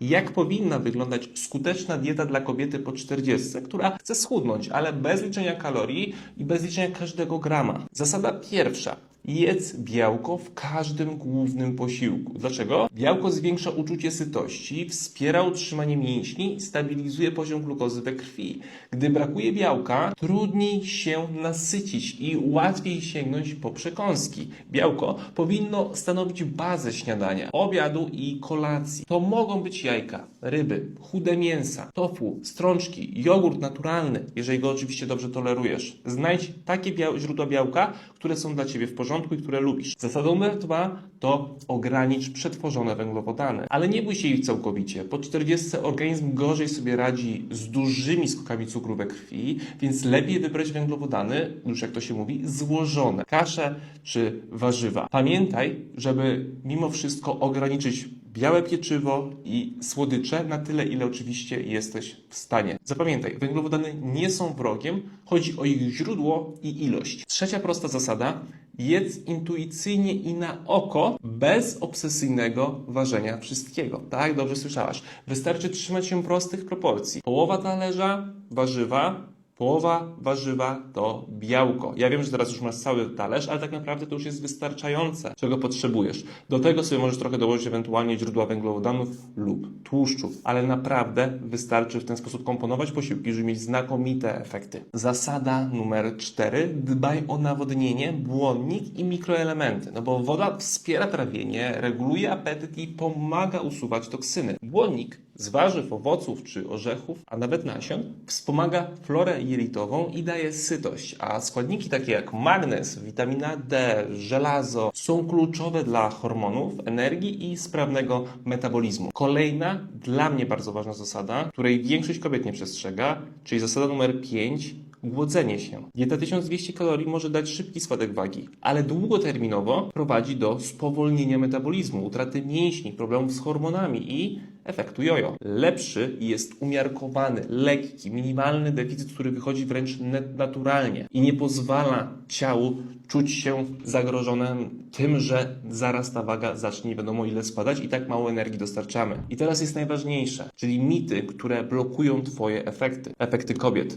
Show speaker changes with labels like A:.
A: Jak powinna wyglądać skuteczna dieta dla kobiety po 40, która chce schudnąć, ale bez liczenia kalorii i bez liczenia każdego grama? Zasada pierwsza. Jedz białko w każdym głównym posiłku. Dlaczego? Białko zwiększa uczucie sytości, wspiera utrzymanie mięśni stabilizuje poziom glukozy we krwi. Gdy brakuje białka, trudniej się nasycić i łatwiej sięgnąć po przekąski. Białko powinno stanowić bazę śniadania, obiadu i kolacji. To mogą być jajka, ryby, chude mięsa, tofu, strączki, jogurt naturalny, jeżeli go oczywiście dobrze tolerujesz. Znajdź takie biał- źródła białka, które są dla Ciebie w porządku i które lubisz. Zasada numer dwa to ogranicz przetworzone węglowodany. Ale nie bój się ich całkowicie. Po 40 organizm gorzej sobie radzi z dużymi skokami cukru we krwi, więc lepiej wybrać węglowodany, już jak to się mówi, złożone. Kasze czy warzywa. Pamiętaj, żeby mimo wszystko ograniczyć białe pieczywo i słodycze na tyle, ile oczywiście jesteś w stanie. Zapamiętaj, węglowodany nie są wrogiem, chodzi o ich źródło i ilość. Trzecia prosta zasada. Jedz intuicyjnie i na oko, bez obsesyjnego ważenia wszystkiego. Tak, dobrze słyszałaś. Wystarczy trzymać się prostych proporcji. Połowa talerza warzywa, Połowa warzywa to białko. Ja wiem, że teraz już masz cały talerz, ale tak naprawdę to już jest wystarczające, czego potrzebujesz. Do tego sobie możesz trochę dołożyć ewentualnie źródła węglowodanów lub tłuszczów, ale naprawdę wystarczy w ten sposób komponować posiłki, żeby mieć znakomite efekty. Zasada numer 4. Dbaj o nawodnienie, błonnik i mikroelementy. No bo woda wspiera trawienie, reguluje apetyt i pomaga usuwać toksyny. Błonnik z warzyw, owoców czy orzechów, a nawet nasion, wspomaga florę jelitową i daje sytość, a składniki takie jak magnez, witamina D, żelazo są kluczowe dla hormonów, energii i sprawnego metabolizmu. Kolejna, dla mnie bardzo ważna zasada, której większość kobiet nie przestrzega, czyli zasada numer 5, Głodzenie się. Dieta 1200 kalorii może dać szybki spadek wagi, ale długoterminowo prowadzi do spowolnienia metabolizmu, utraty mięśni, problemów z hormonami i efektu jojo. Lepszy jest umiarkowany, lekki, minimalny deficyt, który wychodzi wręcz naturalnie i nie pozwala ciału czuć się zagrożonym tym, że zaraz ta waga zacznie nie wiadomo ile spadać i tak mało energii dostarczamy. I teraz jest najważniejsze, czyli mity, które blokują Twoje efekty, efekty kobiet.